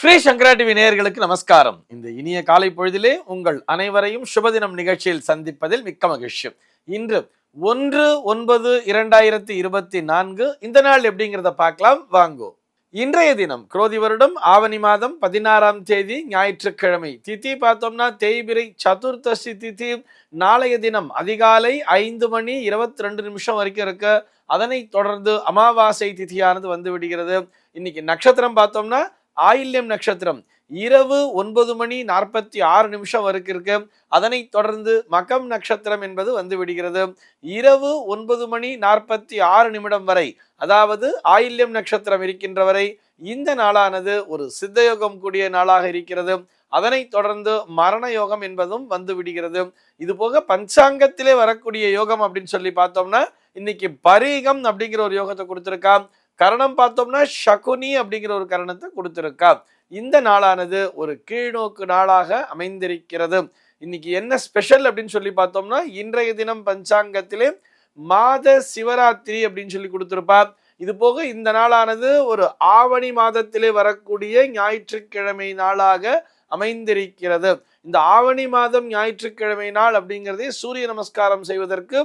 ஸ்ரீ சங்கரா TV நேயர்களுக்கு நமஸ்காரம். இந்த இனிய காலை பொழுதிலே உங்கள் அனைவரையும் சுபதினம் நிகழ்ச்சியில் சந்திப்பதில் மிக்க மகிழ்ச்சி. இன்று ஒன்று ஒன்பது இரண்டாயிரத்தி இருபத்தி நான்கு இந்த நாள் எப்படிங்கிறத பார்க்கலாம். வாங்கோ. இன்றைய தினம் குரோதி வருடம் ஆவணி மாதம் பதினாறாம் தேதி ஞாயிற்றுக்கிழமை திதி பார்த்தோம்னா தேய்பிரை சதுர்த்தசி திதி. நாளைய தினம் அதிகாலை ஐந்து மணி இருபத்தி ரெண்டு நிமிஷம் வரைக்கும் இருக்க அதனைத் தொடர்ந்து அமாவாசை திதியானது வந்து விடுகிறது. இன்னைக்கு நட்சத்திரம் பார்த்தோம்னா ஆயில்யம் நட்சத்திரம். இரவு ஒன்பது மணி நாற்பத்தி ஆறு நிமிஷம் வரைக்கும் இருக்கு. அதனைத் தொடர்ந்து மகம் நட்சத்திரம் என்பது வந்து விடுகிறது. இரவு ஒன்பது மணி நாற்பத்தி ஆறு நிமிடம் வரை அதாவது ஆயில்யம் நட்சத்திரம் இருக்கின்ற வரை இந்த நாளானது ஒரு சித்தயோகம் கூடிய நாளாக இருக்கிறது. அதனைத் தொடர்ந்து மரண யோகம் என்பதும் வந்து விடுகிறது. இது போக பஞ்சாங்கத்திலே வரக்கூடிய யோகம் அப்படின்னு சொல்லி பார்த்தோம்னா இன்னைக்கு பரீகம் அப்படிங்கிற ஒரு யோகத்தை கொடுத்துருக்கான். கரணம் பார்த்தோம்னா சகுனி அப்படிங்கிற ஒரு கரணத்தை கொடுத்துருக்கா. இந்த நாளானது ஒரு கீழ்நோக்கு நாளாக அமைந்திருக்கிறது. இன்னைக்கு என்ன ஸ்பெஷல் அப்படின்னு சொல்லி பார்த்தோம்னா இன்றைய தினம் பஞ்சாங்கத்திலே மாத சிவராத்திரி அப்படின்னு சொல்லி கொடுத்துருப்பா. இது போக இந்த நாளானது ஒரு ஆவணி மாதத்திலே வரக்கூடிய ஞாயிற்றுக்கிழமை நாளாக அமைந்திருக்கிறது. இந்த ஆவணி மாதம் ஞாயிற்றுக்கிழமை நாள் அப்படிங்கிறதே சூரிய நமஸ்காரம் செய்வதற்கு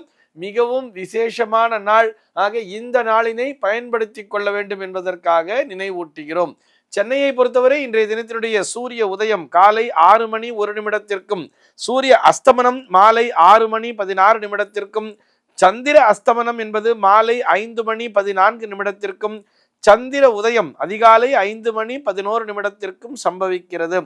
மிகவும் விசேஷமான நாள். ஆக இந்த நாளினை பயன்படுத்தி கொள்ள வேண்டும் என்பதற்காக நினைவூட்டுகிறோம். சென்னையை பொறுத்தவரை இன்றைய தினத்தினுடைய சூரிய உதயம் காலை ஆறு மணி ஒரு நிமிடத்திற்கும் சூரிய அஸ்தமனம் மாலை ஆறு மணி பதினாறு நிமிடத்திற்கும் சந்திர அஸ்தமனம் என்பது மாலை ஐந்து மணி பதினான்கு நிமிடத்திற்கும் சந்திர உதயம் அதிகாலை ஐந்து மணி பதினோரு நிமிடத்திற்கும் சம்பவிக்கிறது.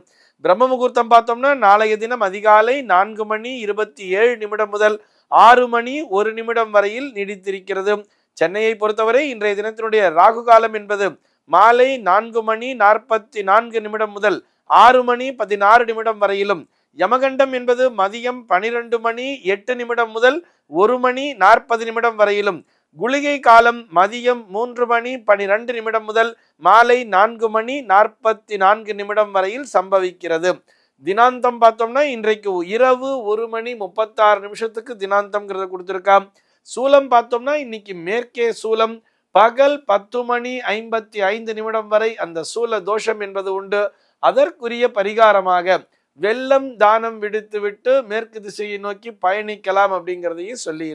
பிரம்ம முகூர்த்தம் பார்த்தோம்னா நாளைய தினம் அதிகாலை நான்கு மணி இருபத்தி ஏழு நிமிடம் முதல் ஆறு மணி ஒரு நிமிடம் வரையில் நீடித்திருக்கிறது. சென்னையை பொறுத்தவரை இன்றைய தினத்தினுடைய ராகு காலம் என்பது மாலை நான்கு மணி நாற்பத்தி நான்கு நிமிடம் முதல் ஆறு மணி பதினாறு நிமிடம் வரையிலும். யமகண்டம் என்பது மதியம் பனிரெண்டு மணி எட்டு நிமிடம் முதல் ஒரு மணி நாற்பது நிமிடம் வரையிலும். குளிகை காலம் மதியம் மூன்று மணி பனிரெண்டு நிமிடம் முதல் மாலை நான்கு மணி நாற்பத்தி நான்கு நிமிடம் வரையில் சம்பவிக்கிறது. தினாந்தம் பார்த்தோம்னா இன்றைக்கு இரவு ஒரு மணி முப்பத்தாறு நிமிஷத்துக்கு தினாந்தம்ங்கிறத கொடுத்துருக்கான் சூலம் பார்த்தோம்னா இன்னைக்கு மேற்கே சூலம். பகல் பத்து மணி ஐம்பத்தி ஐந்து நிமிடம் வரை அந்த சூல தோஷம் என்பது உண்டு. அதற்குரிய பரிகாரமாக வெள்ளம் தானம் விடுத்துவிட்டு மேற்கு திசையை நோக்கி பயணிக்கலாம் அப்படிங்கிறதையும் சொல்லி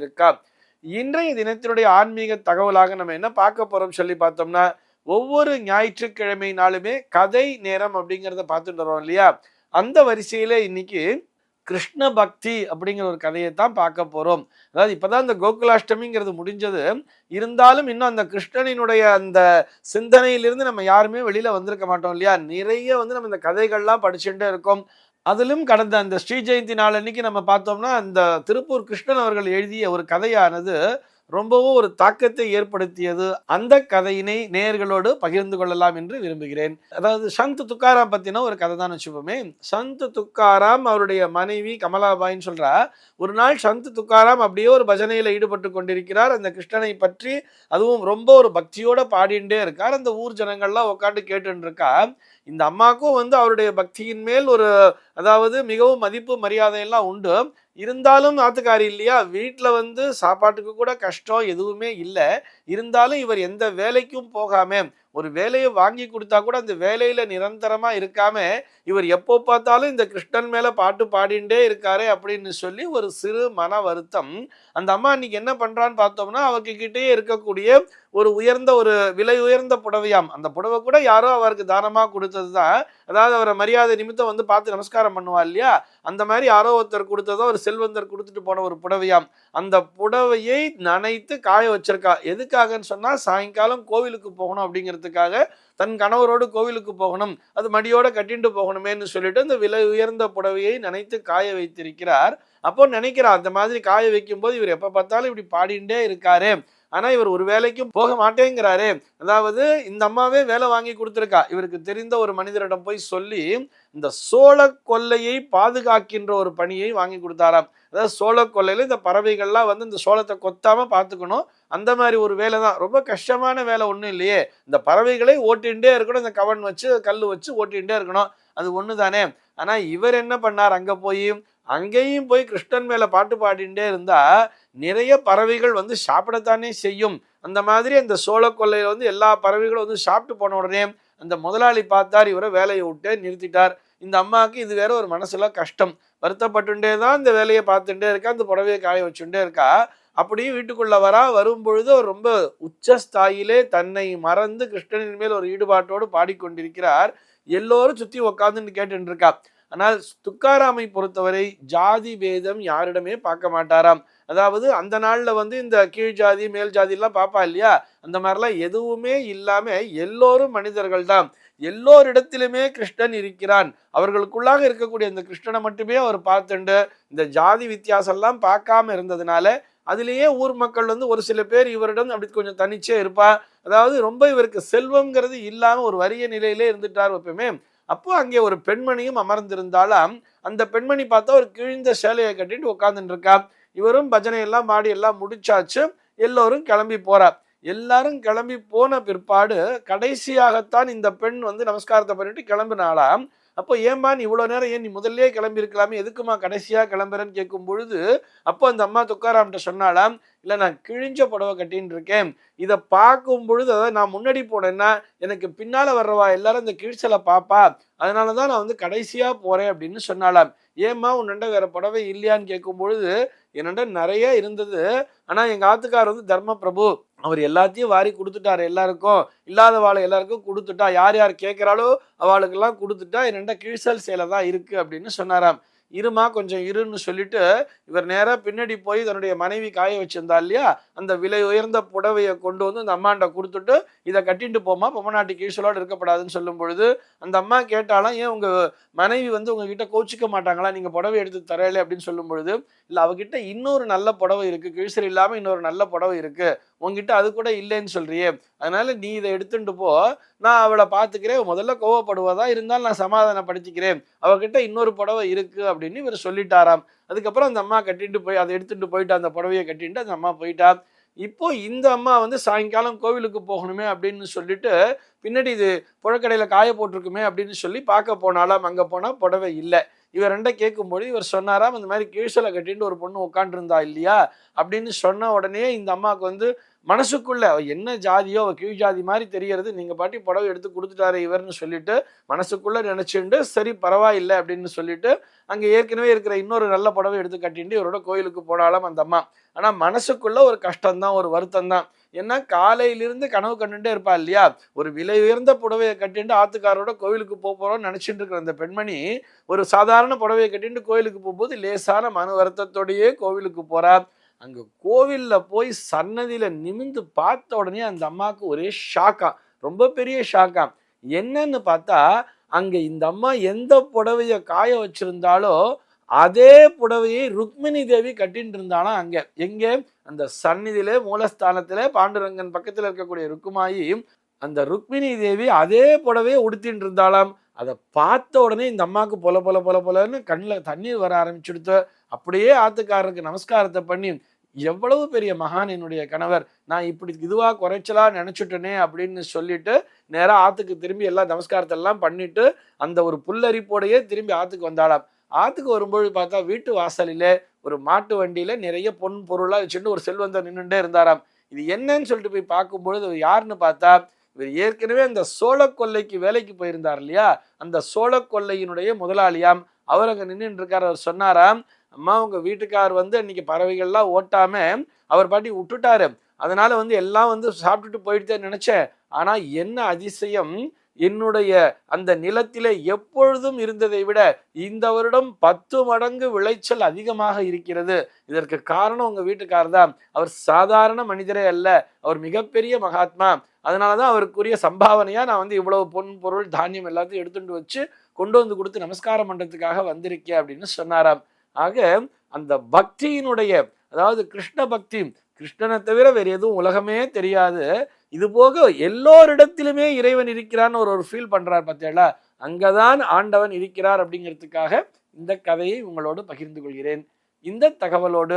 இன்றைய தினத்தினுடைய ஆன்மீக தகவலாக நம்ம என்ன பார்க்க போறோம் சொல்லி பார்த்தோம்னா ஒவ்வொரு ஞாயிற்றுக்கிழமை நாளுமே கதை நேரம் அப்படிங்கிறத பார்த்துட்டு வரோம் இல்லையா? அந்த வரிசையில் இன்னைக்கு கிருஷ்ண பக்தி அப்படிங்கிற ஒரு கதையை தான் பார்க்க போகிறோம் அதாவது இப்போ தான் இந்த கோகுலாஷ்டமிங்கிறது முடிஞ்சது. இருந்தாலும் இன்னும் அந்த கிருஷ்ணனினுடைய அந்த சிந்தனையிலிருந்து நம்ம யாருமே வெளியில் வந்திருக்க மாட்டோம் இல்லையா? நிறைய வந்து நம்ம இந்த கதைகள்லாம் படிச்சுட்டே இருக்கோம். அதிலும் கடந்த அந்த ஸ்ரீ ஜெயந்தி நாள் அன்னைக்கு நம்ம பார்த்தோம்னா அந்த திருப்பூர் கிருஷ்ணன் அவர்கள் எழுதிய ஒரு கதையானது ரொம்பவும் ஒரு தாக்கத்தை ஏற்படுத்தியது அந்த கதையினை நேயர்களோடு பகிர்ந்து கொள்ளலாம் என்று விரும்புகிறேன். அதாவது சந்த் துக்காராம் பத்தின ஒரு கதை தான் வச்சுப்போமே. சந்த் துக்காராம் அவருடைய மனைவி கமலாபாயின்னு சொல்றா ஒரு நாள் சந்த் துக்காராம் அப்படியே ஒரு பஜனையில ஈடுபட்டு கொண்டிருக்கிறார். அந்த கிருஷ்ணனை பற்றி அதுவும் ரொம்ப ஒரு பக்தியோட பாடிண்டே இருக்கார். அந்த ஊர் ஜனங்கள்லாம் உட்காந்து கேட்டுருக்கா இந்த அம்மாக்கும் வந்து அவருடைய பக்தியின் மேல் ஒரு அதாவது மிகவும் மதிப்பு மரியாதை எல்லாம் உண்டு. இருந்தாலும் நாத்துக்காரி இல்லையா? வீட்டில் வந்து சாப்பாட்டுக்கு கூட கஷ்டம் எதுவுமே இல்லை. இருந்தாலும் இவர் எந்த வேலைக்கும் போகாமல் ஒரு வேலையை வாங்கி கொடுத்தா கூட அந்த வேலையில் நிரந்தரமாக இருக்காம இவர் எப்போ பார்த்தாலும் இந்த கிருஷ்ணன் மேலே பாட்டு பாடிண்டே இருக்காரே அப்படின்னு சொல்லி ஒரு சிறு மன வருத்தம். அந்த அம்மா இன்னைக்கு என்ன பண்ணுறான்னு பார்த்தோம்னா அவருக்கு கிட்டேயே இருக்கக்கூடிய ஒரு உயர்ந்த ஒரு விலை உயர்ந்த புடவையாம். அந்த புடவை கூட யாரோ அவருக்கு தானமாக கொடுத்தது தான் அதாவது அவரை மரியாதை நிமித்தம் வந்து பார்த்து நமஸ்காரம் பண்ணுவா இல்லையா? அந்த மாதிரி யாரோ ஒருத்தர் கொடுத்ததோ ஒரு செல்வந்தர் கொடுத்துட்டு போன ஒரு புடவையாம். அந்த புடவையை நனைத்து காய வச்சிருக்கா. எதுக்காகன்னு சொன்னால் சாயங்காலம் கோவிலுக்கு போகணும் அப்படிங்கிறது அப்படிங்கிறதுக்காக தன் கணவரோடு கோவிலுக்கு போகணும் அது மடியோட கட்டிட்டு போகணுமேன்னு சொல்லிட்டு அந்த விலை உயர்ந்த புடவையை நினைத்து காய வைத்திருக்கிறார். அப்போ நினைக்கிறார் அந்த மாதிரி காய வைக்கும் போது இவர் எப்ப பார்த்தாலும் இப்படி பாடிண்டே இருக்காரு ஆனா இவர் ஒரு வேலைக்கும் போக மாட்டேங்கிறாரு. அதாவது இந்த அம்மாவே வேலை வாங்கி கொடுத்துருக்கா. இவருக்கு தெரிந்த ஒரு மனிதரிடம் போய் சொல்லி இந்த சோழ கொல்லையை பாதுகாக்கின்ற ஒரு பணியை வாங்கி கொடுத்தாராம். அதாவது சோழ கொல்லையில இந்த பறவைகள்லாம் வந்து இந்த சோளத்தை கொத்தாம பார்த்துக்கணும். அந்த மாதிரி ஒரு வேலை தான். ரொம்ப கஷ்டமான வேலை ஒன்றும் இல்லையே. இந்த பறவைகளை ஓட்டிகிட்டே இருக்கணும். இந்த கவன் வச்சு கல் வச்சு ஓட்டிகிட்டே இருக்கணும். அது ஒன்று தானே ஆனால் இவர் என்ன பண்ணார்? அங்கே போய் அங்கேயும் போய் கிருஷ்ணன் மேலே பாட்டு பாடிட்டே இருந்தால் நிறைய பறவைகள் வந்து சாப்பிடத்தானே செய்யும். அந்த மாதிரி அந்த சோழ கொல்லையில் வந்து எல்லா பறவைகளும் வந்து சாப்பிட்டு போன உடனே அந்த முதலாளி பார்த்தார் இவரை வேலையை விட்டு நிறுத்திட்டார். இந்த அம்மாவுக்கு இது வேற ஒரு மனசுல கஷ்டம். வருத்தப்பட்டுட்டே தான் இந்த வேலையை பார்த்துட்டே இருக்கா அந்த புடவையை காய வச்சுட்டே இருக்கா. அப்படியே வீட்டுக்குள்ள வரா. வரும் பொழுது அவர் ரொம்ப உச்சஸ்தாயிலே தன்னை மறந்து கிருஷ்ணனின் மேல் ஒரு ஈடுபாட்டோடு பாடிக்கொண்டிருக்கிறார். எல்லோரும் சுத்தி உக்காந்துன்னு கேட்டுட்டு இருக்கா. ஆனால் துக்காராமை பொறுத்தவரை ஜாதி பேதம் யாரிடமே பார்க்க மாட்டாராம். அதாவது அந்த நாளில் வந்து இந்த கீழ் ஜாதி மேல் ஜாதிலாம் பார்ப்பா இல்லையா? அந்த மாதிரிலாம் எதுவுமே இல்லாமல் எல்லோரும் மனிதர்கள் தான் எல்லோரிடத்திலுமே கிருஷ்ணன் இருக்கிறான். அவர்களுக்குள்ளாக இருக்கக்கூடிய இந்த கிருஷ்ணனை மட்டுமே அவர் பார்த்துண்டு இந்த ஜாதி வித்தியாசம்லாம் பார்க்காம இருந்ததுனால அதுலேயே ஊர் மக்கள் வந்து ஒரு சில பேர் இவரிடம் அப்படி கொஞ்சம் தனிச்சே இருப்பா. அதாவது ரொம்ப இவருக்கு செல்வம்ங்கிறது இல்லாமல் ஒரு வறிய நிலையிலே இருந்துட்டார் எப்பவுமே அப்போ அங்கே ஒரு பெண்மணியும் அமர்ந்திருந்தாலும் அந்த பெண்மணி பார்த்தா ஒரு கிழிந்த சேலையை கட்டிட்டு உட்காந்துட்டு இருக்கா இவரும் பஜனை எல்லாம் பாடி எல்லாம் முடிச்சாச்சு. எல்லோரும் கிளம்பி போறார் எல்லாரும் கிளம்பி போன பிற்பாடு கடைசியாகத்தான் இந்த பெண் வந்து நமஸ்காரத்தை பண்ணிட்டு கிளம்பினாலாம் அப்போ ஏம்மா நீ இவ்வளோ நேரம் ஏன் நீ முதல்லே கிளம்பியிருக்கலாமே? எதுக்குமா கடைசியாக கிளம்புறேன்னு கேட்கும் பொழுது அப்போ அந்த அம்மா துக்காராம்கிட்ட சொன்னாலாம் இல்லை நான் கிழிஞ்ச புடவை கட்டின்னு இருக்கேன். இதை பார்க்கும் பொழுது அதாவது நான் முன்னாடி போனேன்னா எனக்கு பின்னால் வர்றவா எல்லாரும் இந்த கிழிச்சலை பார்ப்பா. அதனால தான் நான் வந்து கடைசியாக போகிறேன் அப்படின்னு சொன்னாலாம் ஏம்மா உன்னண்ட வேற புடவை இல்லையான்னு கேட்கும் பொழுது என்னண்ட நிறைய இருந்தது. ஆனால் எங்கள் ஆத்துக்கார் வந்து தர்ம பிரபு அவர் எல்லாத்தையும் வாரி கொடுத்துட்டாரு எல்லாருக்கும். இல்லாத வாழை எல்லாருக்கும் கொடுத்துட்டா யார் யார் கேட்குறாளோ அவளுக்கெல்லாம் கொடுத்துட்டா என்னெண்ட கீழ்சல் சேலை தான் இருக்குது அப்படின்னு சொன்னாராம். இருமா கொஞ்சம் இருன்னு சொல்லிட்டு இவர் நேராக பின்னாடி போய் தன்னுடைய மனைவி காய வச்சிருந்தா இல்லையா? அந்த விலை உயர்ந்த புடவையை கொண்டு வந்து அந்த அம்மாண்ட கொடுத்துட்டு இதை கட்டிட்டு போமா பொம்மநாட்டு கீழ்ச்சலோடு இருக்கப்படாதுன்னு சொல்லும் பொழுது அந்த அம்மா கேட்டாலும் ஏன் உங்கள் மனைவி வந்து உங்ககிட்ட கோச்சிக்க மாட்டாங்களா? நீங்கள் புடவை எடுத்து தரல அப்படின்னு சொல்லும் பொழுது இல்லை அவகிட்ட இன்னொரு நல்ல புடவை இருக்குது கீழ்சல் இல்லாமல் இன்னொரு நல்ல புடவை இருக்குது உங்ககிட்ட அது கூட இல்லைன்னு சொல்றியே. அதனால நீ இதை எடுத்துட்டு போ. நான் அவளை பார்த்துக்கிறேன். முதல்ல கோவப்படுவதா இருந்தாலும் நான் சமாதானப்படுத்திக்கிறேன். அவகிட்ட இன்னொரு புடவை இருக்கு அப்படின்னு இவர் சொல்லிட்டாராம். அதுக்கப்புறம் அந்த அம்மா கட்டிட்டு போய் அதை எடுத்துட்டு போயிட்டு அந்த புடவையை கட்டிட்டு அந்த அம்மா போயிட்டா. இப்போ இந்த அம்மா வந்து சாயங்காலம் கோவிலுக்கு போகணுமே அப்படின்னு சொல்லிட்டு பின்னாடி இது புழக்கடையில் காய போட்டிருக்குமே அப்படின்னு சொல்லி பார்க்க போனாலாம் அங்கே போனால் புடவை இல்லை. இவர் ரெண்டை கேட்கும்போது இவர் சொன்னாராம் இந்த மாதிரி கீழ்சலை கட்டின்னு ஒரு பொண்ணு உட்காண்டிருந்தா இல்லையா? அப்படின்னு சொன்ன உடனே இந்த அம்மாவுக்கு வந்து மனசுக்குள்ள என்ன ஜாதியோ அவள் கீழ் ஜாதி மாதிரி தெரியறது நீங்கள் பாட்டி புடவை எடுத்து கொடுத்துட்டாரு இவர்னு சொல்லிட்டு மனசுக்குள்ள நினச்சிண்டு சரி பரவாயில்லை அப்படின்னு சொல்லிட்டு அங்கே ஏற்கனவே இருக்கிற இன்னொரு நல்ல புடவை எடுத்து கட்டிட்டு இவரோட கோயிலுக்கு போனாலும் அந்த அம்மா. ஆனால் மனசுக்குள்ள ஒரு கஷ்டம் தான் ஒரு வருத்தம் தான் ஏன்னா காலையிலிருந்து கனவு கண்டுட்டே இருப்பா இல்லையா? ஒரு விலை உயர்ந்த புடவையை கட்டிட்டு ஆத்துக்காரோட கோவிலுக்கு போக போகிறோம்னு நினைச்சிட்டு இருக்கிற அந்த பெண்மணி ஒரு சாதாரண புடவையை கட்டிட்டு கோவிலுக்கு போகும்போது லேசான மன வருத்தத்தோடையே கோவிலுக்கு போறா. அங்கே கோவிலில் போய் சன்னதியில் நிமிந்து பார்த்த உடனே அந்த அம்மாவுக்கு ஒரே ஷாக்கா ரொம்ப பெரிய ஷாக்கா. என்னன்னு பார்த்தா அங்கே இந்த அம்மா எந்த புடவையை காய வச்சிருந்தாலோ அதே புடவையை ருக்மிணி தேவி கட்டின்னு இருந்தாலும் அங்கே. எங்கே? அந்த சந்நிதியிலே மூலஸ்தானத்திலே பாண்டுரங்கன் பக்கத்தில் இருக்கக்கூடிய ருக்குமாயி அந்த ருக்மிணி தேவி அதே புடவையை உடுத்தின்னு இருந்தாலாம் அதை பார்த்த உடனே இந்த அம்மாவுக்கு பொல பொல பொல பொலன்னு கண்ணில் தண்ணீர் வர ஆரம்பிச்சுடுத்து. அப்படியே ஆத்துக்காரருக்கு நமஸ்காரத்தை பண்ணி எவ்வளவு பெரிய மகான் என்னுடைய கணவர்? நான் இப்படி இதுவா குறைச்சலா நினைச்சுட்டனே அப்படின்னு சொல்லிட்டு நேராக ஆத்துக்கு திரும்பி எல்லா நமஸ்காரத்தை எல்லாம் பண்ணிட்டு அந்த ஒரு புல்லரிப்போடையே திரும்பி ஆத்துக்கு வந்தாளாம். ஆத்துக்கு வரும்போது பார்த்தா வீட்டு வாசலிலே ஒரு மாட்டு வண்டியில நிறைய பொன் பொருளா வச்சுட்டு ஒரு செல்வந்தர் நின்றுட்டே இருந்தாராம். இது என்னன்னு சொல்லிட்டு போய் பார்க்கும்பொழுது யாருன்னு பார்த்தா இவர் ஏற்கனவே அந்த சோழ கொல்லைக்கு வேலைக்கு போயிருந்தார் இல்லையா? அந்த சோழ கொல்லையினுடைய முதலாளியாம். அவர் அங்கே நின்றுட்டு இருக்கார். அவர் சொன்னாராம் அம்மா உங்கள் வீட்டுக்கார் வந்து அன்றைக்கி பறவைகள்லாம் ஓட்டாமல் அவர் பாட்டி விட்டுட்டாரு. அதனால் வந்து எல்லாம் வந்து சாப்பிட்டுட்டு போயிட்டு நினச்சேன். ஆனால் என்ன அதிசயம்? என்னுடைய அந்த நிலத்திலே எப்பொழுதும் இருந்ததை விட இந்த வருடம் பத்து மடங்கு விளைச்சல் அதிகமாக இருக்கிறது. இதற்கு காரணம் உங்கள் வீட்டுக்காரர் தான். அவர் சாதாரண மனிதரே அல்ல. அவர் மிகப்பெரிய மகாத்மா. அதனாலதான் அவருக்குரிய சம்பாவனையாக நான் வந்து இவ்வளவு பொன் பொருள் தானியம் எல்லாத்தையும் எடுத்துட்டு வச்சு கொண்டு வந்து கொடுத்து நமஸ்காரம் பண்ணுறதுக்காக வந்திருக்கேன் அப்படின்னு சொன்னாராம். ஆக அந்த பக்தியினுடைய அதாவது கிருஷ்ண பக்தி கிருஷ்ணனை தவிர வேறு எதுவும் உலகமே தெரியாது. இது போக எல்லோரிடத்திலுமே இறைவன் இருக்கிறான்னு ஒரு ஒரு ஃபீல் பண்ணுறார் பார்த்தீங்களா அங்கதான் ஆண்டவன் இருக்கிறார் அப்படிங்கிறதுக்காக இந்த கதையை உங்களோடு பகிர்ந்து கொள்கிறேன். இந்த தகவலோடு